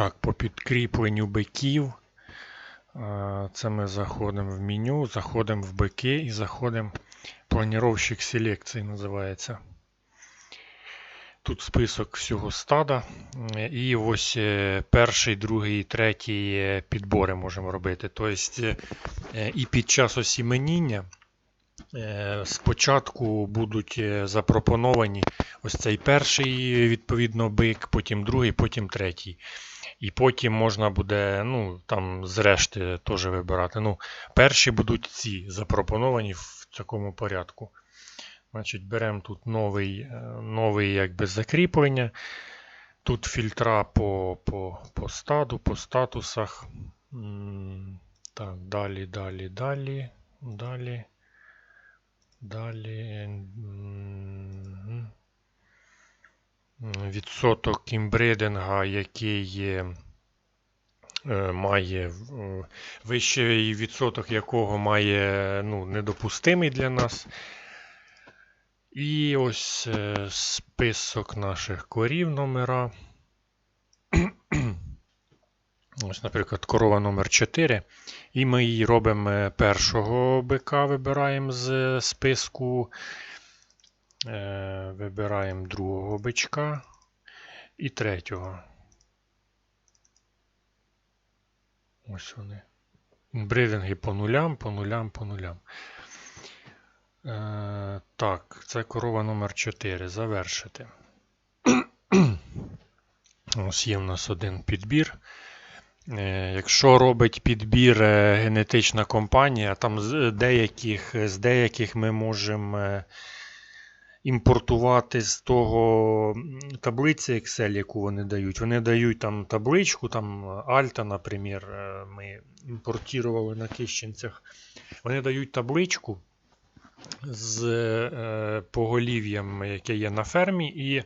Так, по підкріпленню биків. е, Це ми заходимо в меню, заходимо в бики і заходимо планировщик селекції називається. Тут список всього стада. І ось е, перший, другий, третій е, підбори можемо робити. Тобто і під час осіменіння спочатку будуть запропоновані ось цей перший, відповідно, бик, потім другий, потім третій. І потім можна буде, ну, там зрешти теж вибирати. Ну, перші будуть ці запропоновані в такому порядку. Значить, беремо тут новий, е, новий якби, закріплення. Тут фільтра по, по, по стаду, по статусах. Так, далі, далі, далі, далі. Далі. Відсоток імбридинга, який е, має е, вищий відсоток якого має ну, недопустимий для нас. І ось е, список наших корів номера. Ось, наприклад, корова номер 4. І ми її робимо першого бика, вибираємо з списку. Е, Вибираємо другого бичка і третього. Ось вони. Бридинги по нулям, по нулям, по нулям. Е, так, це корова номер 4. Завершити. Ось є в нас один підбір. Е, Якщо робить підбір е, генетична компанія, там з деяких, з деяких ми можемо е, імпортувати з того таблиці Excel, яку вони дають. Вони дають там табличку, там Альта, наприклад, е, ми імпортували на кищенцях. Вони дають табличку з е, поголів'ям, яке є на фермі, і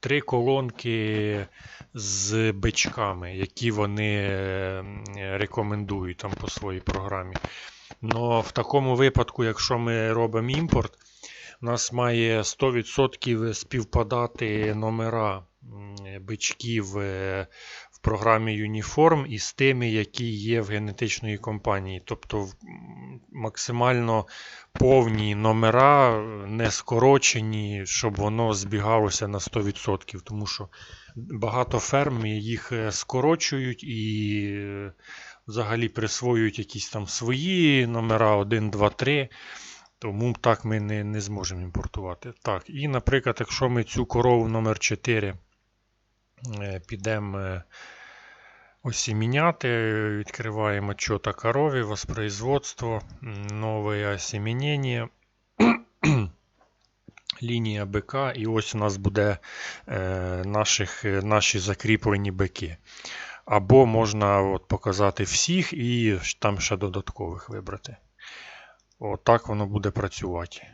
три колонки з бичками, які вони е, рекомендують там по своїй програмі. Но в такому випадку, якщо ми робимо імпорт, у нас має 100% співпадати номера бичків е, в програмі Uniform із тими, які є в генетичної компанії. Тобто максимально повні номера, не скорочені, щоб воно збігалося на 100%. Тому що багато ферм їх е, скорочують і е, взагалі присвоюють якісь там свої номера 1, 2, 3. Тому так ми не, не зможемо імпортувати. Так, і, наприклад, якщо ми цю корову номер 4 е, підемо е, осіміняти, відкриваємо о корові, воспроизводство, нове осімінення, лінія БК, і ось у нас буде е, наших, наші закріплені бики. Або можна от, показати всіх і там ще додаткових вибрати. Отак воно буде працювати.